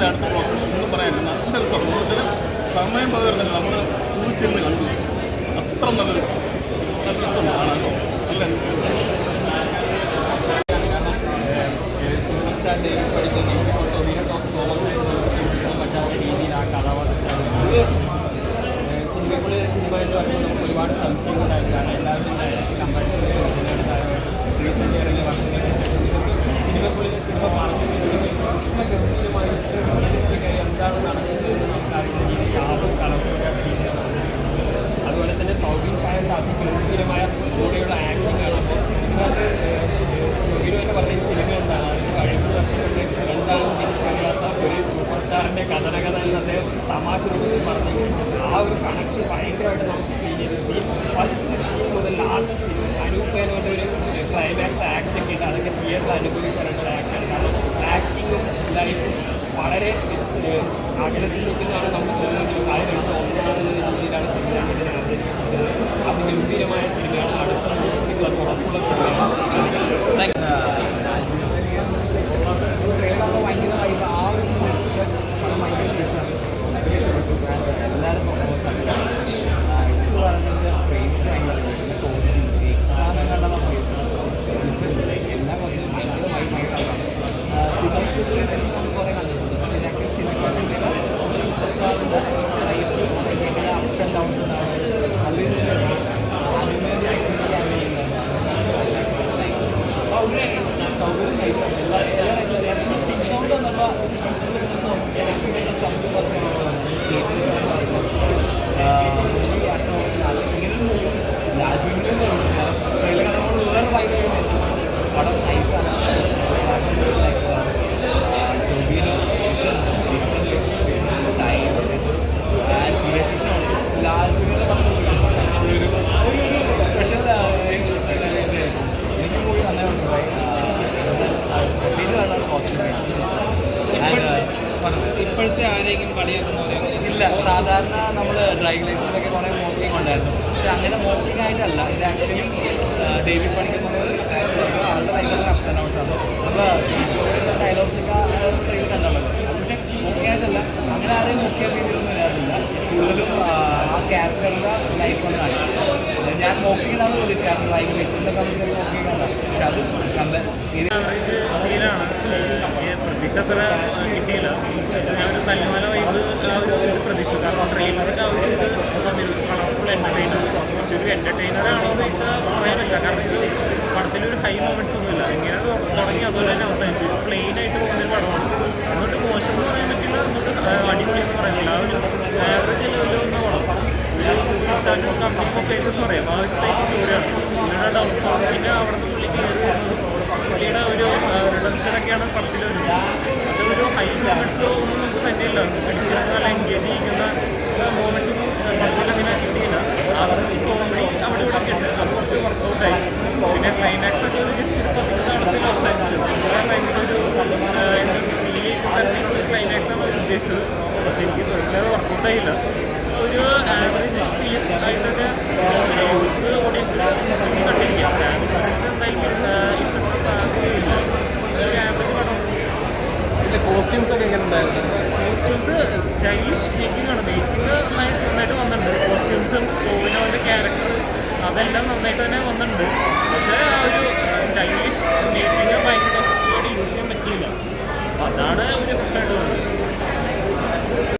നാളത്തെ അടുത്ത ബ്ലോക്ക് ഒന്നും പറയാൻ നല്ലൊരു സംഭവം സമയം പകർന്നില്ല. നമ്മൾ സൂചിച്ചിരുന്ന് കണ്ടു. അത്ര നല്ലൊരു സ്റ്റാറിന്റെ കഥനകഥ എന്ന് അദ്ദേഹം തമാശ രൂപത്തിൽ പറഞ്ഞു ആ ഒരു കണക്ഷൻ ഭയങ്കരമായിട്ട് നമുക്ക് ഫീൽ ചെയ്തു സീൻ ഫസ്റ്റ് സീൻ മുതൽ ലാസ്റ്റ് സീൻ അനൂപ് ഒരു ക്ലൈമാക്സ് ആക്ട് ഒക്കെ ഉണ്ട് അതൊക്കെ തിയേറ്ററിൽ അനുഭവിച്ചിട്ടുള്ള ആക്ടാണ് കാരണം ആക്ടിങ്ങും ലൈഫും വളരെ അകലത്തിൽ നിൽക്കുന്നതാണ് നമുക്ക് തോന്നുന്നത് കാര്യം രണ്ടും ഒന്നാണെന്ന രീതിയിലാണ് സിനിമ അതിഗംഭീരമായ സിനിമയാണ് അടുത്ത സിനിമ ഉറപ്പുള്ള സിനിമയാണ് ಹೋಗಿ ആരെങ്കിലും കളിയാക്കുന്നവരെ ഇല്ല. സാധാരണ നമ്മൾ ഡ്രൈവിംഗ് ലൈസൻസിലൊക്കെ കുറേ മോക്കിംഗ് ഉണ്ടായിരുന്നു പക്ഷെ അങ്ങനെ മോക്കിംഗ് ആയിട്ടല്ല. ഇത് ആക്ച്വലി ഡേവിഡ് പണിക്കുന്ന ആളുടെ ഭയങ്കര അപ്സ് ആൻഡ് ഔട്ട്സ് ആണ് നമ്മൾ ഡയലോഗ്സൊക്കെ ട്രെയിൽ കണ്ടല്ലോ. പക്ഷെ മോക്കിംഗ് ആയിട്ടല്ല. അങ്ങനെ ആരെയും മോക്ക് ചെയ്യാൻ രീതിയിലൊന്നും വരാറില്ല കൂടുതലും ആ, ക്യാരക്ടറുടെ ലൈഫ് കൊണ്ടാണ് ഞാൻ മോക്കിങ്ങിലാണ് പ്രതീക്ഷ കാരണം നമ്മൾ ചെറിയ മോക്കിംഗ് ആണ് പക്ഷെ അത് കണ്ട പ്രതീക്ഷ അത്ര കിട്ടിയില്ല ഞാനൊരു തല്ലുമല വൈബ് പ്രതീക്ഷിച്ചു കാരണം ട്രെയിലറൊക്കെ ആ. ഒരു കളർഫുൾ എന്റർടൈനർ ഒരു എന്ന് ചോദിച്ചാൽ പറയാൻ കാരണം ഇത് പടത്തിലൊരു ഹൈ മൊമെന്റ്സ് ഒന്നുമില്ല ഇങ്ങനെ തുടങ്ങി അതുപോലെ തന്നെ അവസാനിച്ചു പ്ലെയിൻ ആയിട്ട് പോകുന്നൊരു പടമാണ് എന്നിട്ട് മോശം എന്ന് പറയാൻ പറ്റില്ല എന്നിട്ട് അടിപൊളി എന്ന് പറയുന്നില്ല ആ ഒരു ആവറേജ് ലെവലിൽ വന്ന പടം ഒരു സൂപ്പർ സ്റ്റാർ കമ്പനി പേജസ് എന്ന് പറയാം ആ ഒരു ടൈപ്പ് സ്റ്റോറിയാണ് പുള്ളിയുടെ ഡൗൺഫോൾ പിന്നെ അവിടെ നിന്ന് പുള്ളി കയറി വരുന്നത് പുള്ളിയുടെ ഒരു റിഡംഷനൊക്കെയാണ് പടത്തിൽ വരുന്നത് പക്ഷെ ഒരു ഹൈ മൂമെന്റ്സ് ഒന്നും നമുക്ക് തന്നെയില്ല പിടിച്ചിരുന്ന നല്ല എൻഗേജ് ചെയ്യിക്കുന്ന മൂമെന്റ്സ് ഒന്നും പടത്തിൽ അങ്ങനെ കിട്ടിയില്ല ആവറേജ് കോമഡി അവിടെ ഇവിടെ ഒക്കെ ഉണ്ട് അത് കുറച്ച് വർക്കൗട്ടായി പിന്നെ ക്ലൈമാക്സ് ഒക്കെ ഒരു ജസ്റ്റ് ഒരു പതിവ് കാലത്തിൽ അവസാനിച്ചു ഭയങ്കര ഒരു ചെയ്യുന്ന ക്ലൈമാക്സ് ആണ് ഉദ്ദേശിച്ചത്. പക്ഷേ എനിക്ക് പേഴ്സണലി അത് വർക്കൗട്ടായില്ല ഒരു average feel youth stylish making ആണ്. മേക്കിംഗ് നന്നായിട്ട് വന്നിട്ടുണ്ട്. കോസ്റ്റ്യൂംസും ഓവിനോന്റെ ക്യാരക്ടർ അതെല്ലാം നന്നായിട്ട് തന്നെ വന്നിട്ടുണ്ട്.